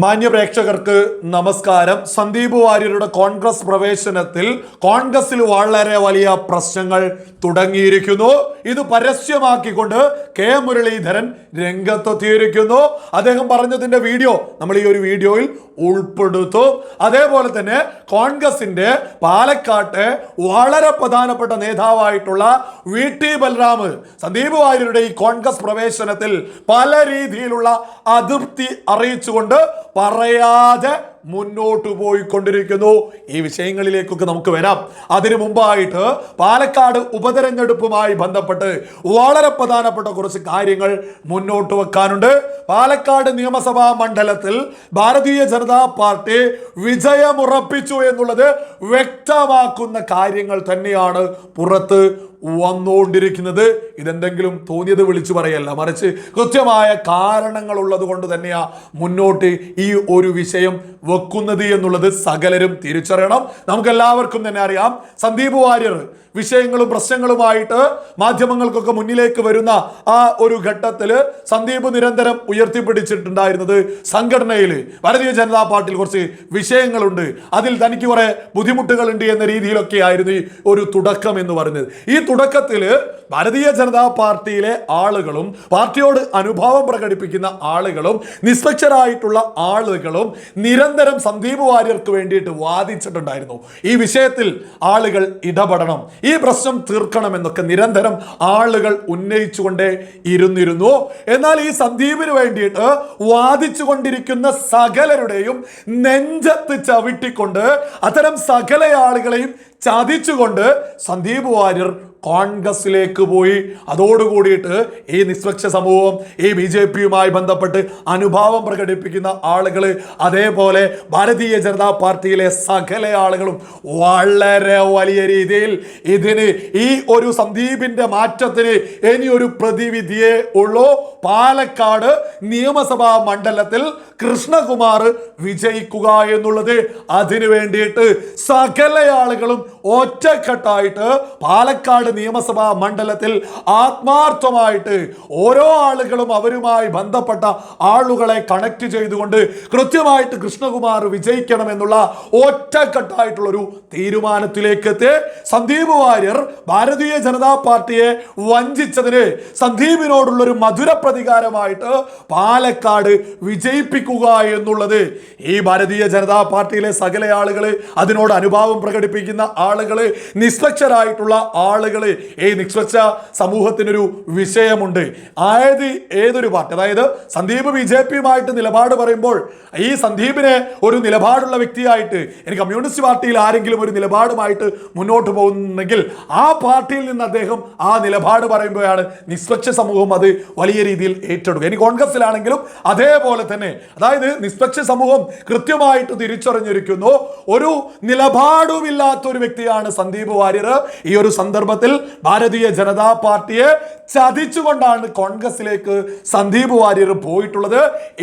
മാന്യ പ്രേക്ഷകർക്ക് നമസ്കാരം. സന്ദീപ് വാര്യരുടെ കോൺഗ്രസ് പ്രവേശനത്തിൽ കോൺഗ്രസിൽ വളരെ വലിയ പ്രശ്നങ്ങൾ തുടങ്ങിയിരിക്കുന്നു. ഇത് പരസ്യമാക്കിക്കൊണ്ട് കെ മുരളീധരൻ രംഗത്തെത്തിയിരിക്കുന്നു. അദ്ദേഹം പറഞ്ഞതിന്റെ വീഡിയോ നമ്മൾ ഈ ഒരു വീഡിയോയിൽ ഉൾപ്പെടുത്തും. അതേപോലെ തന്നെ കോൺഗ്രസിന്റെ പാലക്കാട്ടെ വളരെ പ്രധാനപ്പെട്ട നേതാവായിട്ടുള്ള വി ടി ബൽറാം സന്ദീപ് വാര്യരുടെ ഈ കോൺഗ്രസ് പ്രവേശനത്തിൽ പല രീതിയിലുള്ള അതൃപ്തി അറിയിച്ചുകൊണ്ട് പറയാതെ മുന്നോട്ട് പോയിക്കൊണ്ടിരിക്കുന്നു. ഈ വിഷയങ്ങളിലേക്കൊക്കെ നമുക്ക് വരാം. അതിനു മുമ്പായിട്ട് പാലക്കാട് ഉപതെരഞ്ഞെടുപ്പുമായി ബന്ധപ്പെട്ട് വളരെ പ്രധാനപ്പെട്ട കുറച്ച് കാര്യങ്ങൾ മുന്നോട്ട് വെക്കാനുണ്ട്. പാലക്കാട് നിയമസഭാ മണ്ഡലത്തിൽ ഭാരതീയ ജനതാ പാർട്ടി വിജയമുറപ്പിച്ചു എന്നുള്ളത് വ്യക്തമാക്കുന്ന കാര്യങ്ങൾ തന്നെയാണ് പുറത്ത് വന്നുകൊണ്ടിരിക്കുന്നത്. ഇതെന്തെങ്കിലും തോന്നിയത് വിളിച്ചു പറയല്ല. മറിച്ച് കൃത്യമായ കാരണങ്ങൾ ഉള്ളത് കൊണ്ട് തന്നെയാ മുന്നോട്ട് ഈ ഒരു വിഷയം വെക്കുന്നത് എന്നുള്ളത് സകലരും തിരിച്ചറിയണം. നമുക്ക് എല്ലാവർക്കും തന്നെ അറിയാം സന്ദീപ് വാര്യർ വിഷയങ്ങളും പ്രശ്നങ്ങളുമായിട്ട് മാധ്യമങ്ങൾക്കൊക്കെ മുന്നിലേക്ക് വരുന്ന ആ ഒരു ഘട്ടത്തിൽ സന്ദീപ് നിരന്തരം ഉയർത്തിപ്പിടിച്ചിട്ടുണ്ടായിരുന്നത് സംഘടനയിൽ ഭാരതീയ ജനതാ പാർട്ടിയിൽ കുറച്ച് വിഷയങ്ങളുണ്ട്. അതിൽ തനിക്ക് കുറെ ബുദ്ധിമുട്ടുകളുണ്ട് എന്ന രീതിയിലൊക്കെ ആയിരുന്നു ഈ ഒരു തുടക്കം എന്ന് പറഞ്ഞത്. ഈ തുടക്കത്തിൽ ഭാരതീയ ജനതാ പാർട്ടിയിലെ ആളുകളും പാർട്ടിയോട് അനുഭാവം പ്രകടിപ്പിക്കുന്ന ആളുകളും നിസ്പക്ഷരായിട്ടുള്ള ആളുകളും നിരന്തരം സന്ദീപ് വാര്യർക്ക് വേണ്ടിയിട്ട് വാദിച്ചിട്ടുണ്ടായിരുന്നു. ഈ വിഷയത്തിൽ ആളുകൾ ഇടപെടണം. ഈ പ്രശ്നം തീർക്കണം എന്നൊക്കെ നിരന്തരം ആളുകൾ ഉന്നയിച്ചുകൊണ്ടേ ഇരുന്നിരുന്നു. എന്നാൽ ഈ സന്ദീപിന് വേണ്ടിയിട്ട് വാദിച്ചു കൊണ്ടിരിക്കുന്ന സകലരുടെയും നെഞ്ചത്ത് ചവിട്ടിക്കൊണ്ട് അത്തരം സകല ആളുകളെയും ചതിച്ചുകൊണ്ട് സന്ദീപ് വാര്യർ കോൺഗ്രസിലേക്ക് പോയി. അതോടുകൂടിയിട്ട് ഈ നിഷ്പക്ഷ സമൂഹം ഈ ബി ജെ പിയുമായി ബന്ധപ്പെട്ട് അനുഭാവം പ്രകടിപ്പിക്കുന്ന ആളുകൾ അതേപോലെ ഭാരതീയ ജനതാ പാർട്ടിയിലെ സകല ആളുകളും വളരെ വലിയ രീതിയിൽ ഇതിന് ഈ ഒരു സന്ദീപിന്റെ മാറ്റത്തിന് ഇനി ഒരു പ്രതിവിധിയേ ഉള്ളൂ. പാലക്കാട് നിയമസഭാ മണ്ഡലത്തിൽ കൃഷ്ണകുമാർ വിജയിക്കുക എന്നുള്ളത് അതിനു വേണ്ടിയിട്ട് സകല ആളുകളും ഒറ്റക്കെട്ടായിട്ട് പാലക്കാട് നിയമസഭാ മണ്ഡലത്തിൽ ആത്മാർത്ഥമായിട്ട് ഓരോ ആളുകളും അവരുമായി ബന്ധപ്പെട്ട ആളുകളെ കണക്ട് ചെയ്തുകൊണ്ട് കൃത്യമായിട്ട് കൃഷ്ണകുമാർ വിജയിക്കണമെന്നുള്ള ഒറ്റക്കെട്ടായിട്ടുള്ള ഒരു തീരുമാനത്തിലേക്ക് എത്തി സന്ദീപ് വാര്യർ ഭാരതീയ ജനതാ പാർട്ടിയെ വഞ്ചിച്ചതിന് സന്ദീപിനോടുള്ള ഒരു മധുര പ്രതികാരമായിട്ട് പാലക്കാട് വിജയിപ്പിക്കുക എന്നുള്ളത് ഈ ഭാരതീയ ജനതാ പാർട്ടിയിലെ സകല ആളുകൾ അതിനോട് അനുഭാവം പ്രകടിപ്പിക്കുന്ന ആളുകൾ നിസ്പക്ഷരായിട്ടുള്ള ആളുകൾ ഈ നിഷ്പക്ഷ സമൂഹത്തിനൊരു വിഷയമുണ്ട്. ആയത് ഏതൊരു പാർട്ടി? അതായത് സന്ദീപ് ബി ജെ പിയുമായിട്ട് നിലപാട് പറയുമ്പോൾ ഈ സന്ദീപിനെ ഒരു നിലപാടുള്ള വ്യക്തിയായിട്ട് ഇനി കമ്മ്യൂണിസ്റ്റ് പാർട്ടിയിൽ ആരെങ്കിലും ഒരു നിലപാടുമായിട്ട് മുന്നോട്ട് പോകുന്നെങ്കിൽ ആ പാർട്ടിയിൽ നിന്ന് അദ്ദേഹം ആ നിലപാട് പറയുമ്പോഴാണ് നിഷ്പക്ഷ സമൂഹം അത് വലിയ രീതിയിൽ ഏറ്റെടുക്കുക. ഇനി കോൺഗ്രസിലാണെങ്കിലും അതേപോലെ തന്നെ അതായത് നിഷ്പക്ഷ സമൂഹം കൃത്യമായിട്ട് തിരിച്ചറിഞ്ഞിരിക്കുന്നു ഒരു നിലപാടുമില്ലാത്ത ഒരു വ്യക്തിയാണ് സന്ദീപ് വാര്യർ ഈ ഒരു സന്ദർഭത്തിൽ ഭാരതീയ ജനതാ പാർട്ടിയെ ചതിച്ചുകൊണ്ടാണ് കോൺഗ്രസിലേക്ക് സന്ദീപ് വാര്യർ പോയിട്ടുള്ളത്.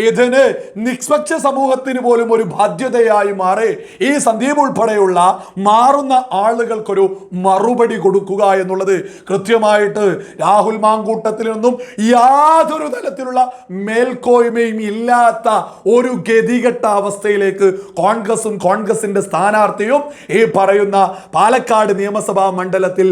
ഇതിന് നിഷ്പക്ഷ സമൂഹത്തിന് പോലും ഒരു ബാധ്യതയായി മാറി. ഈ സന്ദീപ് ഉൾപ്പെടെയുള്ള മാറുന്ന ആളുകൾക്കൊരു മറുപടി കൊടുക്കുക എന്നുള്ളത് കൃത്യമായിട്ട് രാഹുൽ മാങ്കൂട്ടത്തിൽ നിന്നും യാതൊരു തരത്തിലുള്ള മേൽക്കോയ്മയും ഇല്ലാത്ത ഒരു ഗതികെട്ട അവസ്ഥയിലേക്ക് കോൺഗ്രസും കോൺഗ്രസിന്റെ സ്ഥാനാർത്ഥിയും ഈ പറയുന്ന പാലക്കാട് നിയമസഭാ മണ്ഡലത്തിൽ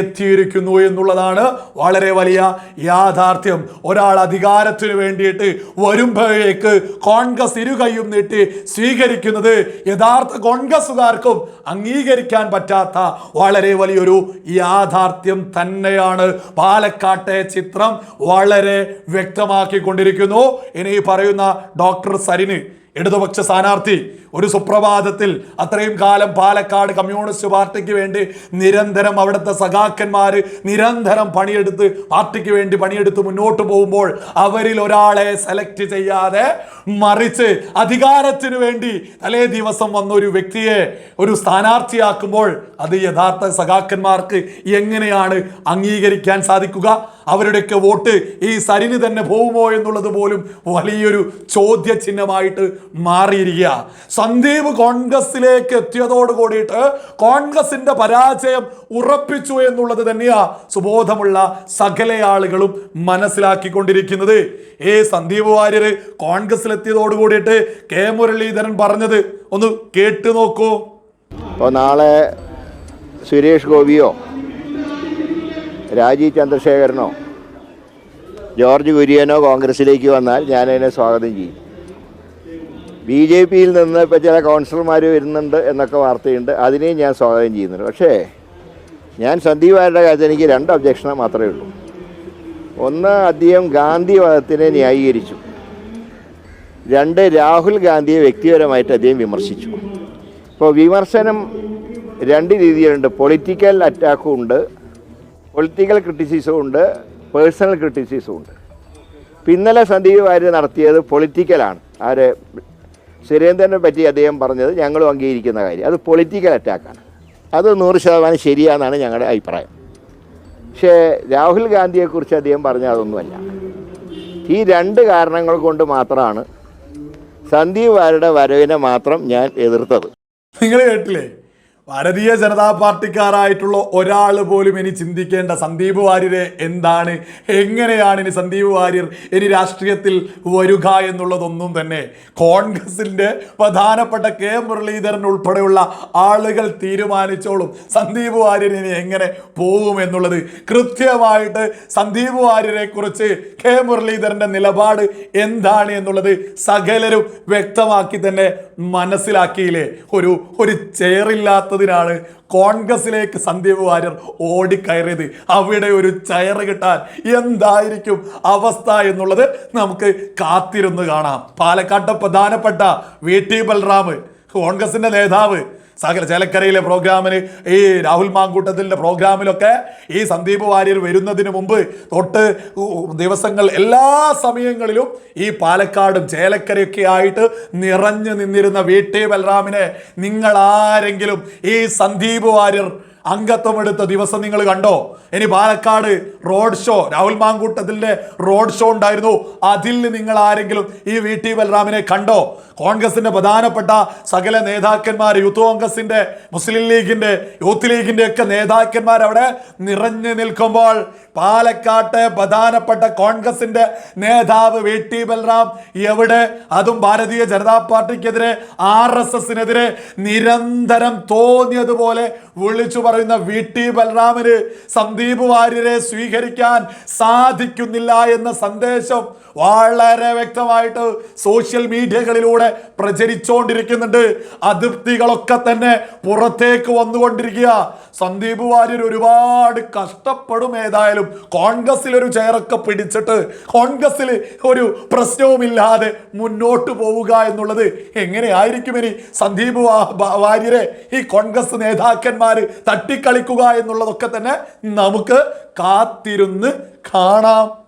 എത്തിയിരിക്കുന്നു എന്നുള്ളതാണ് വളരെ വലിയ യാഥാർത്ഥ്യം. ഒരാൾ അധികാരത്തിന് വേണ്ടിയിട്ട് വരുമ്പോഴേക്ക് കോൺഗ്രസ് ഇരുകൈയും നീട്ടി സ്വീകരിക്കുന്നത് യഥാർത്ഥ കോൺഗ്രസ്സുകാർക്കും അംഗീകരിക്കാൻ പറ്റാത്ത വളരെ വലിയൊരു യാഥാർത്ഥ്യം തന്നെയാണ്. പാലക്കാട്ടെ ചിത്രം വളരെ വ്യക്തമാക്കിക്കൊണ്ടിരിക്കുന്നു. ഇനി പറയുന്ന ഡോക്ടർ സരിന് ഇടതുപക്ഷ സ്ഥാനാർത്ഥി ഒരു സുപ്രഭാതത്തിൽ അത്രയും കാലം പാലക്കാട് കമ്മ്യൂണിസ്റ്റ് പാർട്ടിക്ക് വേണ്ടി നിരന്തരം അവിടുത്തെ സഖാക്കന്മാർ നിരന്തരം പണിയെടുത്ത് പാർട്ടിക്ക് വേണ്ടി പണിയെടുത്ത് മുന്നോട്ട് പോകുമ്പോൾ അവരിൽ ഒരാളെ സെലക്ട് ചെയ്യാതെ മറിച്ച് അധികാരത്തിന് വേണ്ടി തലേ ദിവസം വന്ന ഒരു വ്യക്തിയെ ഒരു സ്ഥാനാർത്ഥിയാക്കുമ്പോൾ അത് യഥാർത്ഥ സഖാക്കന്മാർക്ക് എങ്ങനെയാണ് അംഗീകരിക്കാൻ സാധിക്കുക? അവരുടെയൊക്കെ വോട്ട് ഈ സരിന് തന്നെ പോകുമോ എന്നുള്ളത് പോലും വലിയൊരു ചോദ്യചിഹ്നമായിട്ട് മാറിയിരിക്കുക. സന്ദീപ് കോൺഗ്രസിലേക്ക് എത്തിയതോട് കൂടിയിട്ട് കോൺഗ്രസിന്റെ പരാജയം ഉറപ്പിച്ചു എന്നുള്ളത് തന്നെയാ സുബോധമുള്ള സകല ആളുകളും മനസ്സിലാക്കിക്കൊണ്ടിരിക്കുന്നത്. ഏ സന്ദീപ് വാര്യർ കോൺഗ്രസിലെത്തിയതോട് കൂടിയിട്ട് കെ മുരളീധരൻ പറഞ്ഞത് ഒന്ന് കേട്ടു നോക്കൂ. അപ്പോൾ നാളെ സുരേഷ് ഗോപിയോ രാജീവ് ചന്ദ്രശേഖരനോ ജോർജ് കുര്യനോ കോൺഗ്രസിലേക്ക് വന്നാൽ ഞാനതിനെ സ്വാഗതം ചെയ്യും. ബി ജെ പിയിൽ നിന്ന് ഇപ്പോൾ ചില കൗൺസിലർമാർ വരുന്നുണ്ട് എന്നൊക്കെ വാർത്തയുണ്ട്. അതിനെയും ഞാൻ സ്വാഗതം ചെയ്യുന്നുണ്ട്. പക്ഷേ ഞാൻ സന്ദീപ് ആരുടെ കാര്യത്തിൽ എനിക്ക് രണ്ട് ഒബ്ജക്ഷൻ മാത്രമേ ഉള്ളൂ. ഒന്ന് അദ്ദേഹം ഗാന്ധിവാദത്തിനെ ന്യായീകരിച്ചു. രണ്ട് രാഹുൽ ഗാന്ധിയെ വ്യക്തിപരമായിട്ട് അദ്ദേഹം വിമർശിച്ചു. ഇപ്പോൾ വിമർശനം രണ്ട് രീതിയിലുണ്ട്. പൊളിറ്റിക്കൽ അറ്റാക്കും ഉണ്ട് പൊളിറ്റിക്കൽ ക്രിറ്റിസിസും ഉണ്ട് പേഴ്സണൽ ക്രിറ്റിസിസും ഉണ്ട്. ഇന്നലെ സന്ദീപ് വാര്യർ നടത്തിയത് പൊളിറ്റിക്കലാണ്. ആര്? സുരേന്ദ്രനെ പറ്റി അദ്ദേഹം പറഞ്ഞത് ഞങ്ങളും അംഗീകരിക്കുന്ന കാര്യം. അത് പൊളിറ്റിക്കൽ അറ്റാക്കാണ് അത് നൂറ് ശതമാനം ശരിയാണെന്നാണ് ഞങ്ങളുടെ അഭിപ്രായം. പക്ഷേ രാഹുൽ ഗാന്ധിയെക്കുറിച്ച് അദ്ദേഹം പറഞ്ഞ അതൊന്നുമല്ല. ഈ രണ്ട് കാരണങ്ങൾ കൊണ്ട് മാത്രമാണ് സന്ദീപ് വാരുടെ വരവിനെ മാത്രം ഞാൻ എതിർത്തത്. നിങ്ങൾ കേട്ടില്ലേ? ഭാരതീയ ജനതാ പാർട്ടിക്കാരായിട്ടുള്ള ഒരാൾ പോലും ഇനി ചിന്തിക്കേണ്ട സന്ദീപ് വാര്യരെ എന്താണ്? എങ്ങനെയാണ് ഇനി സന്ദീപ് വാര്യർ ഇനി രാഷ്ട്രീയത്തിൽ വരിക എന്നുള്ളതൊന്നും തന്നെ കോൺഗ്രസിന്റെ പ്രധാനപ്പെട്ട കെ മുരളീധരൻ ഉൾപ്പെടെയുള്ള ആളുകൾ തീരുമാനിച്ചോളും സന്ദീപ് വാര്യർ ഇനി എങ്ങനെ പോകും എന്നുള്ളത്. കൃത്യമായിട്ട് സന്ദീപ് വാര്യരെ കുറിച്ച് കെ മുരളീധരന്റെ നിലപാട് എന്താണ് എന്നുള്ളത് സകലരും വ്യക്തമാക്കി തന്നെ മനസ്സിലാക്കിയില്ലേ? ഒരു ഒരു ചെയറില്ലാത്തതിനാണ് കോൺഗ്രസിലേക്ക് സന്ദീപ് വാര്യർ ഓടിക്കയറിയത്. അവിടെ ഒരു ചയറ് കിട്ടാൻ എന്തായിരിക്കും അവസ്ഥ എന്നുള്ളത് നമുക്ക് കാത്തിരുന്ന് കാണാം. പാലക്കാട്ടെ പ്രധാനപ്പെട്ട വി ടി ബൽറാം കോൺഗ്രസിന്റെ നേതാവ് സകല ചേലക്കരയിലെ പ്രോഗ്രാമിന് ഈ രാഹുൽ മാങ്കൂട്ടത്തിന്റെ പ്രോഗ്രാമിലൊക്കെ ഈ സന്ദീപ് വാര്യർ വരുന്നതിന് മുമ്പ് തൊട്ട് ദിവസങ്ങൾ എല്ലാ സമയങ്ങളിലും ഈ പാലക്കാടും ചേലക്കരയൊക്കെ ആയിട്ട് നിറഞ്ഞു നിന്നിരുന്ന വി ടി ബലറാമിനെ നിങ്ങൾ ആരെങ്കിലും ഈ സന്ദീപ് വാര്യർ അംഗത്വം എടുത്ത ദിവസം നിങ്ങൾ കണ്ടോ? ഇനി പാലക്കാട് റോഡ് ഷോ രാഹുൽ മാങ്കൂട്ടത്തിന്റെ റോഡ് ഷോ ഉണ്ടായിരുന്നു. അതിൽ നിങ്ങൾ ആരെങ്കിലും ഈ വി ടി ബലറാമിനെ കണ്ടോ? കോൺഗ്രസിന്റെ പ്രധാനപ്പെട്ട സകല നേതാക്കന്മാർ യൂത്ത് കോൺഗ്രസിന്റെ മുസ്ലിം ലീഗിന്റെ യൂത്ത് ലീഗിന്റെ ഒക്കെ നേതാക്കന്മാർ അവിടെ നിറഞ്ഞു നിൽക്കുമ്പോൾ പാലക്കാട്ടെ പ്രധാനപ്പെട്ട കോൺഗ്രസിന്റെ നേതാവ് വി ടി ബലറാം എവിടെ? അതും ഭാരതീയ ജനതാ പാർട്ടിക്കെതിരെ ആർ എസ് എസിനെതിരെ നിരന്തരം തോന്നിയതുപോലെ വിളിച്ചു പറയുന്ന വി ടി ബലറാമന് സന്ദീപ് വാര്യരെ സ്വീകരിക്കാൻ സാധിക്കുന്നില്ല എന്ന സന്ദേശം വളരെ വ്യക്തമായിട്ട് സോഷ്യൽ മീഡിയകളിലൂടെ പ്രചരിച്ചുകൊണ്ടിരിക്കുന്നുണ്ട് അതിർത്തികളൊക്കെ തന്നെ പുറത്തേക്ക് വന്നുകൊണ്ടിരിക്കുക. സന്ദീപ് വാര്യർ ഒരുപാട് കഷ്ടപ്പെടും ഏതായാലും. കോൺഗ്രസിൽ ഒരു ചെയറൊക്കെ പിടിച്ചിട്ട് കോൺഗ്രസിൽ ഒരു പ്രശ്നവുമില്ലാതെ മുന്നോട്ട് പോവുക എന്നുള്ളത് എങ്ങനെയായിരിക്കും ഇനി സന്ദീപ് വാര്യരെ ഈ കോൺഗ്രസ് നേതാക്കന്മാർ തട്ടിക്കളിക്കുക എന്നുള്ളതൊക്കെ തന്നെ നമുക്ക് കാത്തിരുന്ന് കാണാം.